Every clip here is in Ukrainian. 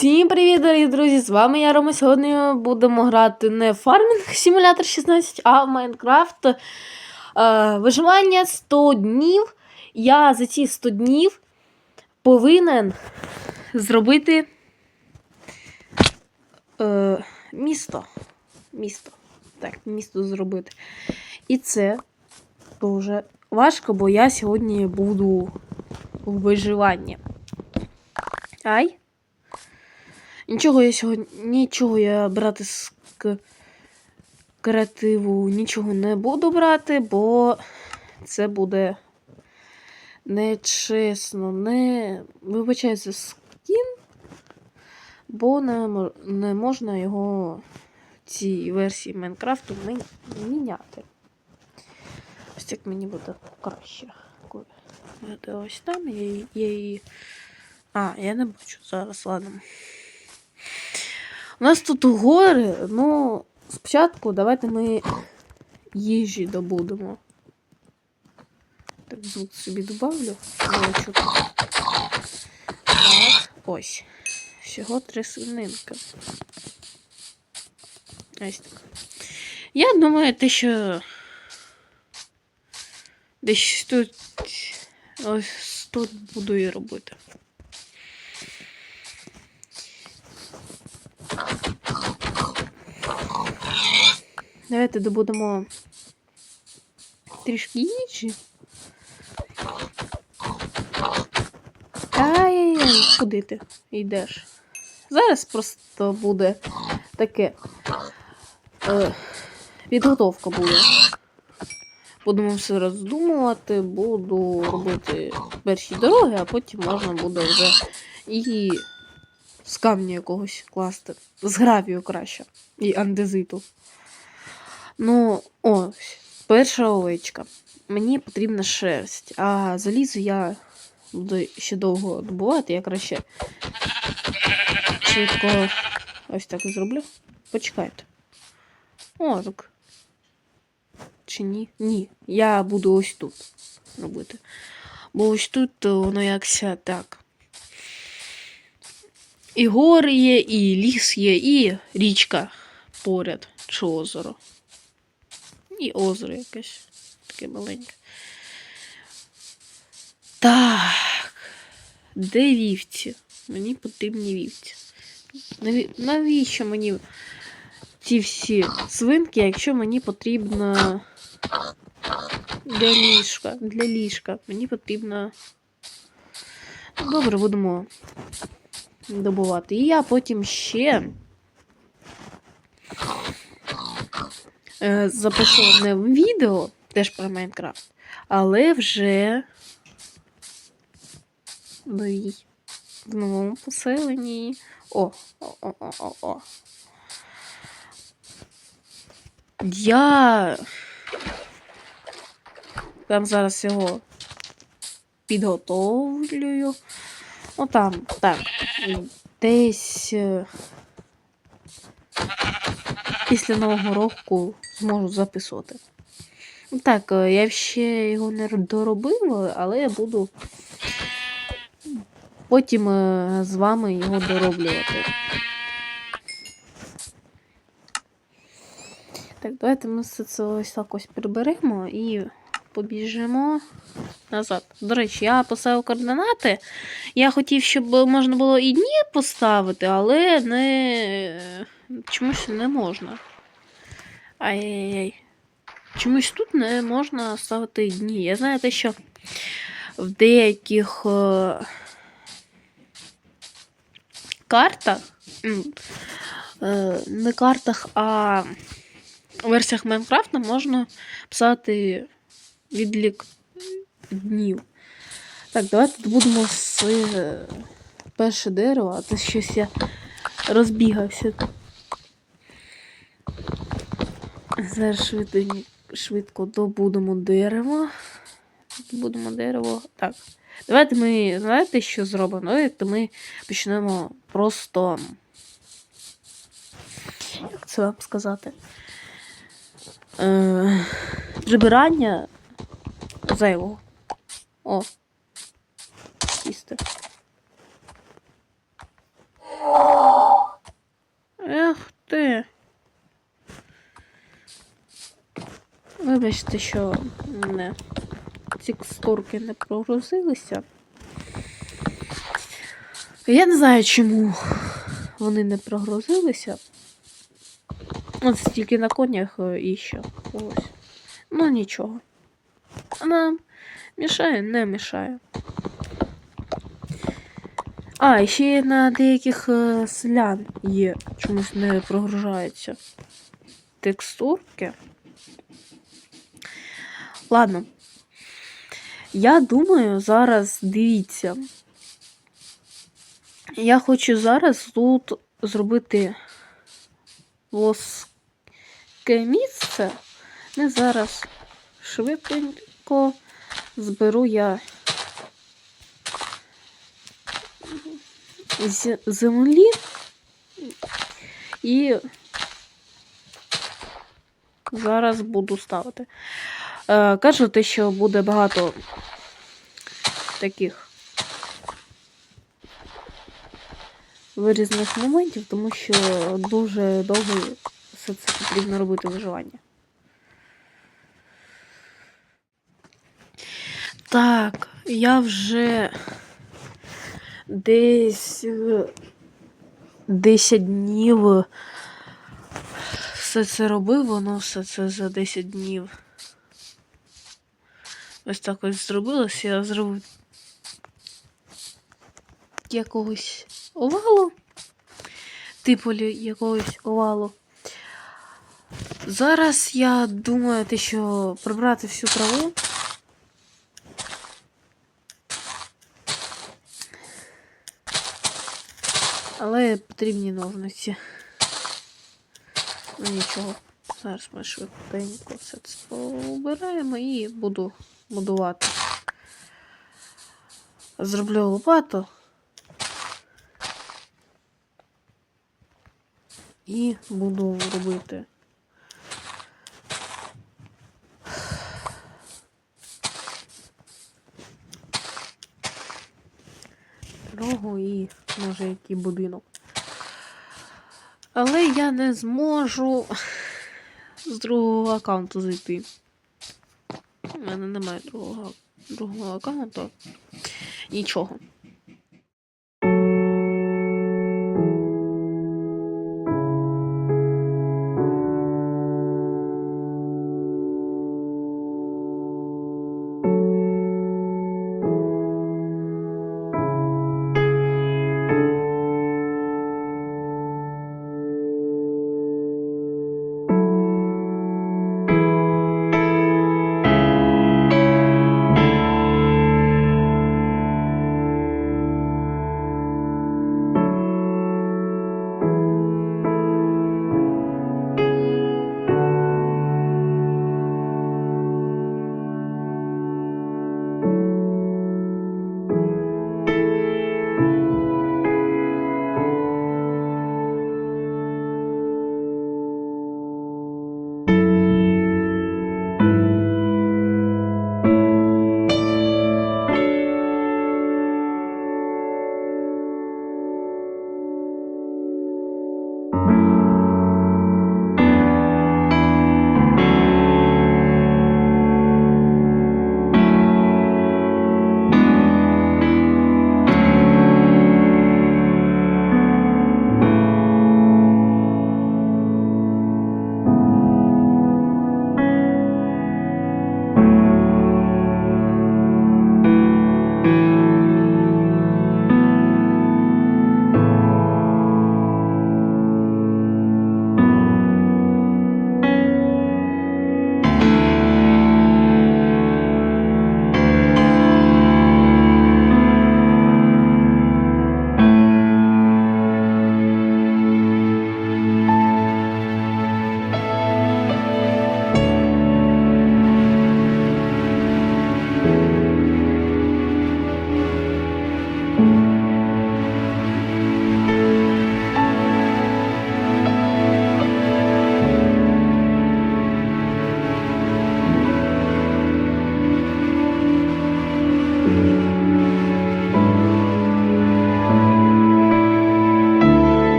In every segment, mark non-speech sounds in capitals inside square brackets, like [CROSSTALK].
Всім привіт, дорогі друзі! З вами я Рома. Сьогодні будемо грати не Farming Simulator 16, а в Майнкрафт. Е, виживання 100 днів. Я за ці 100 днів повинен зробити е, місто. Місто. Так, місто зробити. І це дуже важко, бо я сьогодні буду в виживанні. Ай. Нічого я сьогодні. Нічого я брати з креативу нічого не буду брати, бо це буде нечесно. Не вибачається скін, бо не, не можна його в цій версії Майнкрафту міняти. Ось так мені буде краще. Ось там, я її. А, я не бачу зараз, ладно. У нас тут гори, ну, спочатку давайте ми їжі добудемо. Так, звук собі добавлю. Так, ось. Всього три свининки. Ось так. Я думаю, те, що десь тут ось тут буду і робити. Давайте добудемо трішки їжі. Ай-яй-яй, куди ти йдеш? Зараз просто буде таке е, підготовка буде. Будемо все роздумувати, буду робити перші дороги, а потім можна буде вже і з камня якогось класти. З гравію краще. І андезиту. Ну, ось, перша овечка. Мені потрібна шерсть, а залізо я буду ще довго добувати, я краще швидко ось так зроблю. Почекайте. О, так. Чи ні? Ні. Я буду ось тут робити. Бо ось тут воно якся так. І гори є, і ліс є, і річка поряд, чи озеро. І озеро якесь таке маленьке. Так. Де вівці? Мені потрібні вівці. Навіщо мені ці всі свинки, якщо мені потрібно для ліжка. Для ліжка. Мені потрібно. Добре, будемо добувати. І я потім ще запишу одне відео теж про Майнкрафт, але вже новій, в новому поселенні. О, о, о, о, о, о. Я там зараз його підготовлюю. Ну там, так, десь е, після Нового року зможу записувати. Так, е, я ще його не доробила, але я буду потім е, з вами його дороблювати. Так, давайте ми все це ось так ось приберемо і побіжимо назад. До речі, я поставив координати. Я хотів, щоб можна було і дні поставити, але не чомусь не можна. Ай-яй-яй. Чомусь тут не можна ставити дні. Я знаю те, що в деяких е, картах, е, не картах, а версіях Майнкрафта можна писати відлік днів. Так, давайте будемо з е, перше дерево, а то щось я розбігався. Зараз швидко, швидко добудемо дерево. Добудемо дерево. Так. Давайте ми, знаєте, що зробимо? Давайте ми почнемо просто. Як це вам сказати? Е, прибирання зайвого. О. Чисто. Вибачте, що не текстурки не прогрузилися. Я не знаю, чому вони не прогрузилися. От стільки на конях е, і ще ось. Ну нічого. Вона мішає, не мішає. А, ще на деяких е, селян є, чомусь не прогружаються текстурки. Ладно. Я думаю, зараз дивіться. Я хочу зараз тут зробити воске місце. Не зараз швиденько зберу я з землі і зараз буду ставити. Е, Кажете, що буде багато таких вирізних моментів, тому що дуже довго все це потрібно робити виживання. Так, я вже десь е, 10 днів все це робив, воно все це за 10 днів. Ось так ось зробилось. Я зробив якогось овалу, типу якогось овалу. Зараз я думаю, те, що прибрати всю траву. Але потрібні ножниці. Ну нічого. Зараз ми швиденько все це поубираємо і буду будувати. Зроблю лопату. І буду робити. Дорогу і може який будинок. Але я не зможу з другого аккаунту зайти. У мене немає другого, другого аккаунту. Нічого.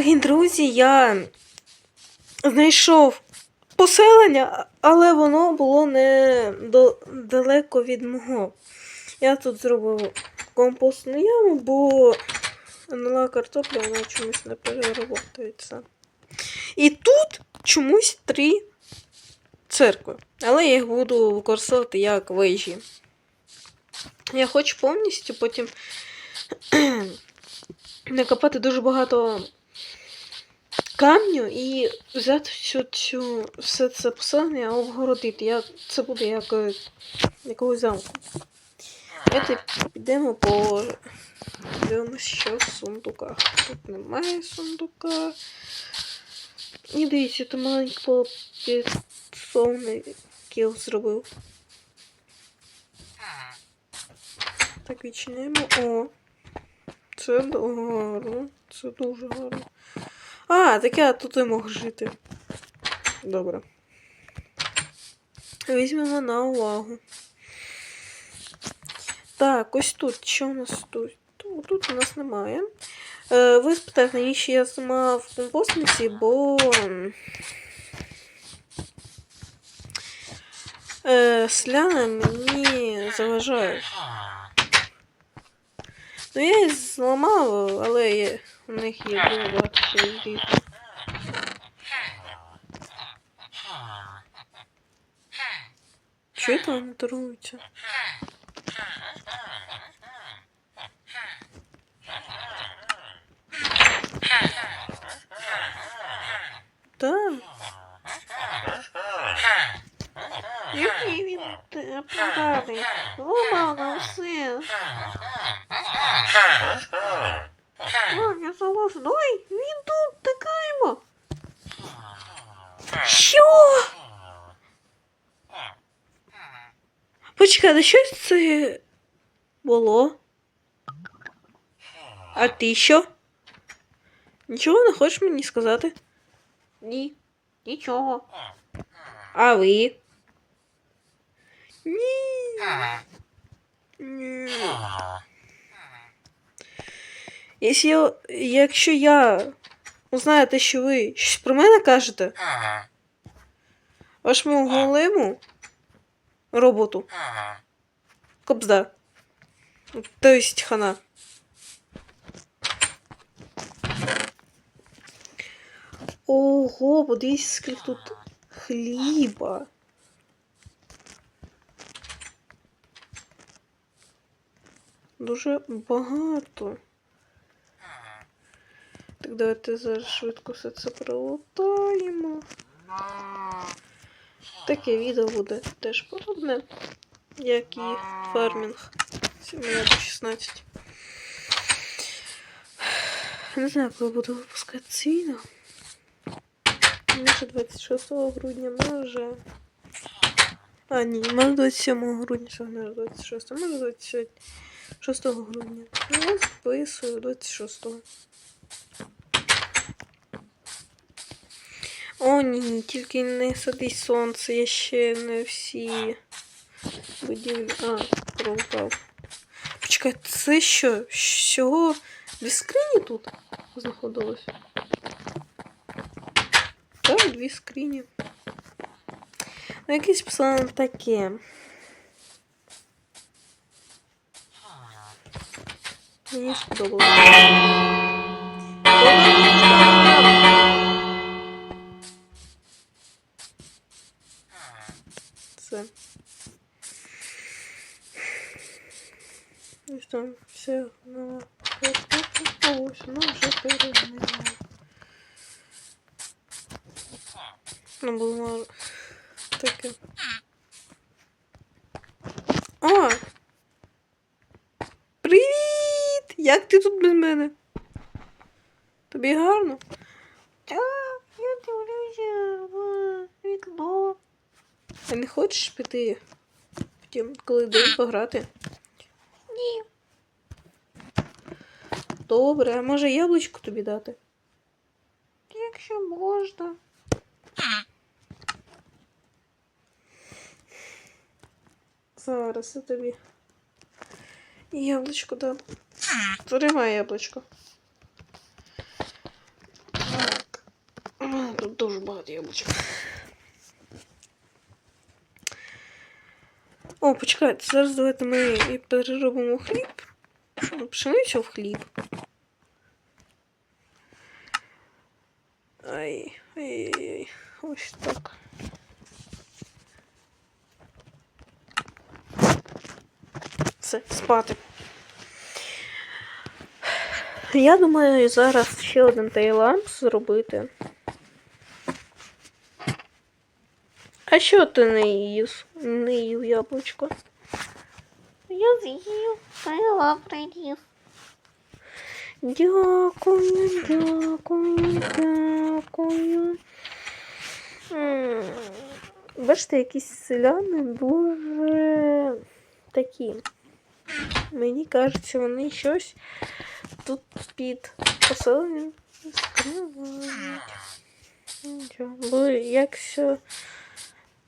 Дорогі друзі, я знайшов поселення, але воно було не далеко від мого. Я тут зробив компостну яму, бо гнила картопля вона чомусь не переработається. І тут чомусь три церкви. Але я їх буду використовувати як вежі. Я хочу повністю потім [CLEARS THROAT] накопати дуже багато камню і взяти всю цю все це поселення обгородити. Я, це буде як е, якогось замку. Давайте підемо по дивимося, що в сундуках. Тут немає сундука. І дивіться, то маленький підсовний кіл зробив. Так, відчиняємо. О. Це гарно. Це дуже гарно. А, так я тут і мог жити. Добре. Візьмемо на увагу. Так, ось тут. Що у нас тут? Ту- Тут у нас немає. Е, ви спитаєте, навіщо я знімав компостниці, бо. Е, сляни мені заважають. Ну, я їх зламав, але є, у них є дуже багато своїх. Чого там не торгуються? Так. Який він поганий. Ламав нам все. Ой, я залазу. Ой, він тут такаємо. Що? Почекай, що це було? А ти що? Нічого не хочеш мені сказати? Ні, нічого. А ви? Ні. Ні. Якщо я, якщо я узнаю те, що ви щось про мене кажете, вашому голему роботу кобзда. То есть хана. Ого, подивіться, скільки тут хліба. Дуже багато. Так, давайте зараз швидко все це пролутаємо. Таке відео буде теж подобне, як і фармінг. Симулятор 16. Не знаю, коли буду випускати це відео. Може 26 грудня, може. А, ні, може 27 грудня, що не 26, може 26 грудня. Ну, записую 26. О, ні, тільки не садись сонце, я ще не всі будівлі. А, пролутав. Почекай, це що? Всього дві скрині тут знаходилось? Так, дві скрині. Ну, якесь писано таке. Мені сподобалося. Це. Ось там все на ось воно вже перемінило. Ну, було таке. О! Привіт! Як ти тут без мене? Тобі гарно? Так, я дивлюся в вікно. А не хочеш піти? Втім, коли день пограти? Ні. Добре, а може яблучко тобі дати? Якщо можна. Зараз я тобі. Яблучко дам. Тримай яблучко. багато яблучок. О, почекайте, зараз давайте ми і переробимо хліб. Пшеницю в хліб. Ай, ай-яй-яй. Ось так. Все, спати. Я думаю, зараз ще один тайланд зробити. А що ти не їв? Не їв яблучко? Я з'їв, Тайланд приніс. Дякую, дякую, дякую. Бачите, якісь селяни дуже такі. Мені кажеться, вони щось тут під поселенням скривають. Бо е,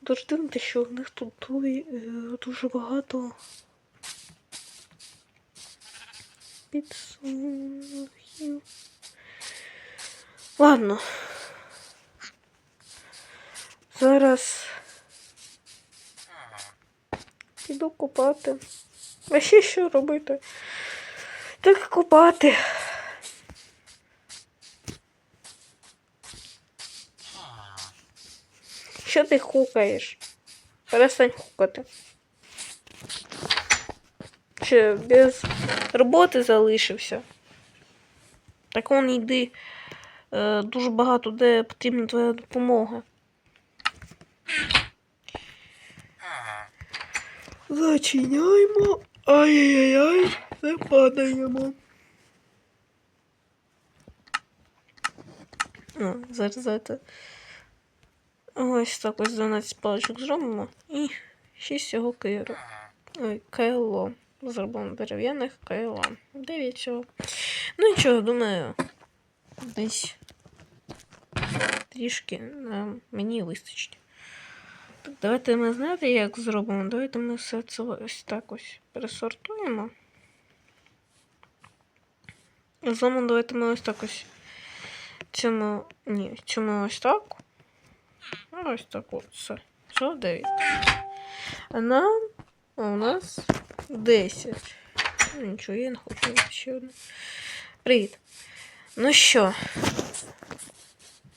дуже дивно, що в них тут дує, е, дуже багато підсумків. Ладно. Зараз піду купати. А ще що робити? Так купати. Що ти хукаєш? Перестань хукати. Ще без роботи залишився. Так он йди. Е, дуже багато де потрібна твоя допомога. Зачиняємо. Ай-яй-яй, не падаємо. Зараз це. Ось так ось 12 паличок зробимо. І 6 цього киру. Ой, кайло. Зробимо дерев'яних кайла. 9 цього. Ну нічого, думаю. Десь трішки нам мені вистачить. Так, давайте ми знаєте, як зробимо. Давайте ми все це ось так ось пересортуємо. Зламо давайте ми ось так ось. Цьому. Ні, цьому ось так. Ось так от все. Все, 9. А нам у нас 10. Ну, Нічого, я не хочу ще одне. Привіт. Ну що?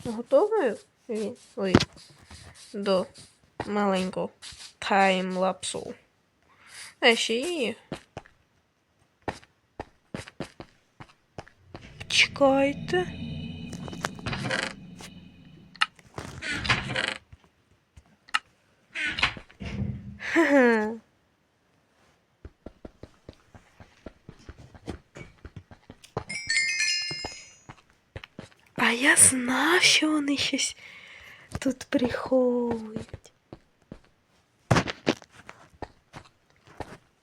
Готові? Ви? Ви? До маленького таймлапсу. А ще і. Чекайте. [LAUGHS] А я знав, що вони щось тут приховують.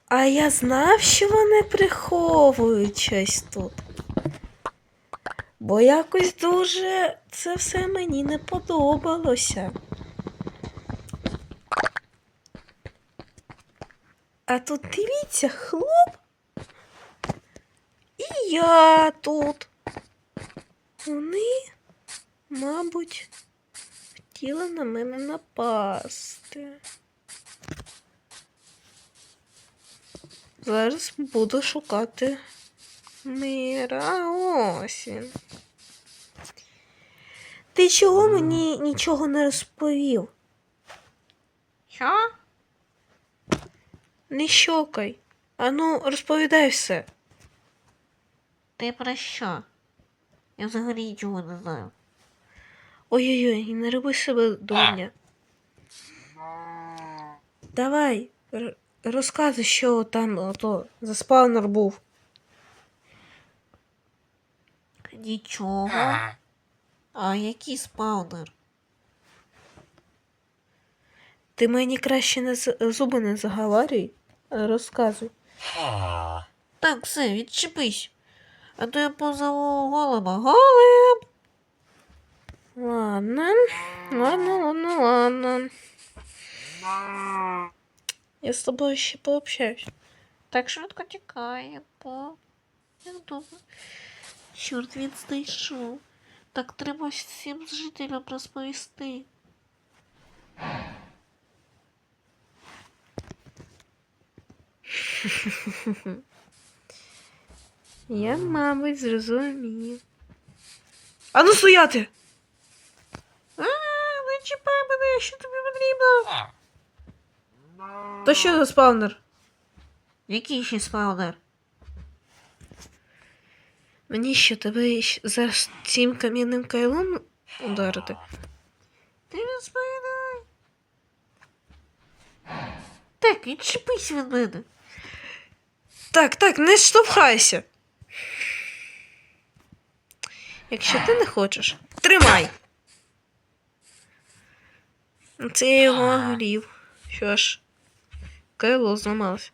А я знав, що вони приховують щось тут. Бо якось дуже це все мені не подобалося. А тут дивіться, хлоп. І я тут. Вони, мабуть, хотіли на мене напасти. Зараз буду шукати мира. Ось. Ти чого мені нічого не розповів? Що? Не щокай. Ану, розповідай все. Ти про що? Я взагалі нічого не знаю. Ой-ой-ой, не роби себе доня. Давай, розказуй, що там ото за спаунер був. Нічого. А який спаунер? Ти мені краще не з- зуби не заговарюй, а розказуй. Так, все, відчепись. А то я позову голуба. Голуб! Ладно, ладно, ладно, ладно. Я з тобою ще пообщаюсь. Так швидко тікає. Я думаю. Чорт він знайшов. Так треба всім жителям розповісти. Я, мабуть, зрозумів. А ну стояти! А, не чіпай мене, що тобі потрібно? То що за спавнер? Який ще спаунер? Мені що тебе зараз цим кам'яним кайлом ударити? Ти не споїдай. Так, відчепись від мене. Так, так, не штовхайся. Якщо ти не хочеш, тримай. Це я його голів. Що ж, кайло зламалося.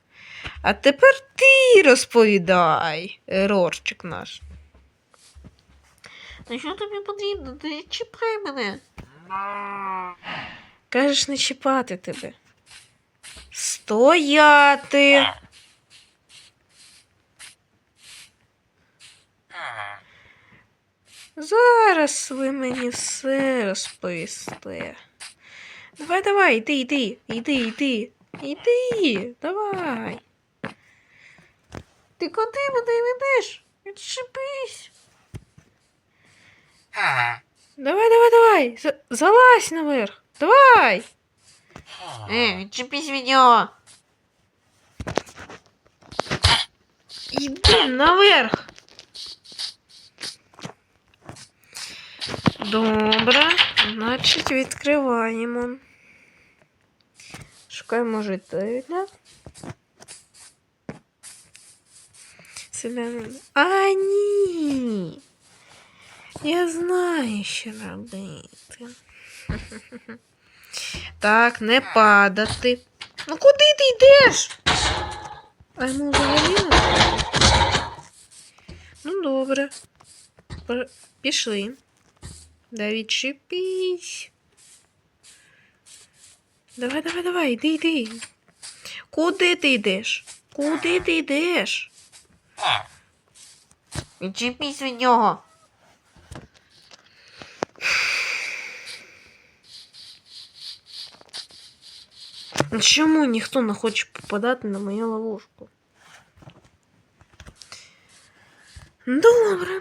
А тепер ти розповідай, ерорчик наш. Ну що тобі потрібно? Ти чіпай мене. Кажеш не чіпати тебе. Стояти. Зараз ви мені все розповісте. Давай, давай, йди, йди, йди, йди, йди, давай. Ти куди мене ведеш? Відчепись. Давай, давай, давай. за- Залазь наверх. Давай. Е, відчепись від нього. Іди наверх. Добре, значить відкриваємо. Шукаємо жителя. Селянин. А, ні. Я знаю, що робити. Так, не падати. Ну куди ти йдеш? А йому взагалі не? Ну, добре. Пішли. Да відчепись. Давай, давай, давай, йди, йди. Куди ти йдеш? Куди ти йдеш? Відчепись від нього. Чому ніхто не хоче попадати на мою ловушку? Добре.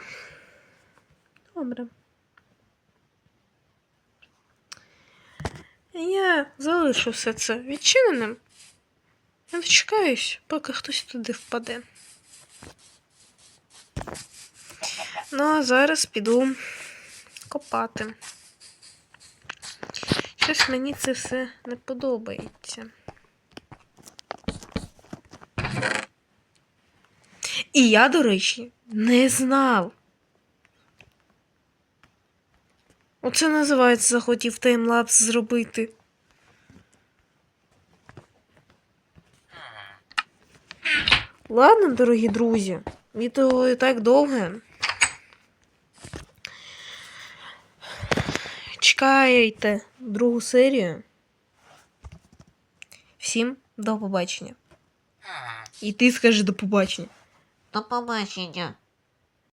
Добре. Я залишу все це відчиненим. Я дочекаюсь, поки хтось туди впаде. Ну, а зараз піду копати. Щось мені це все не подобається. І я, до речі, не знав. Оце називається захотів таймлапс зробити. Ладно, дорогі друзі, відео і так довге. Чекайте другу серію. Всім до побачення. І ти скажи до побачення. До побачення.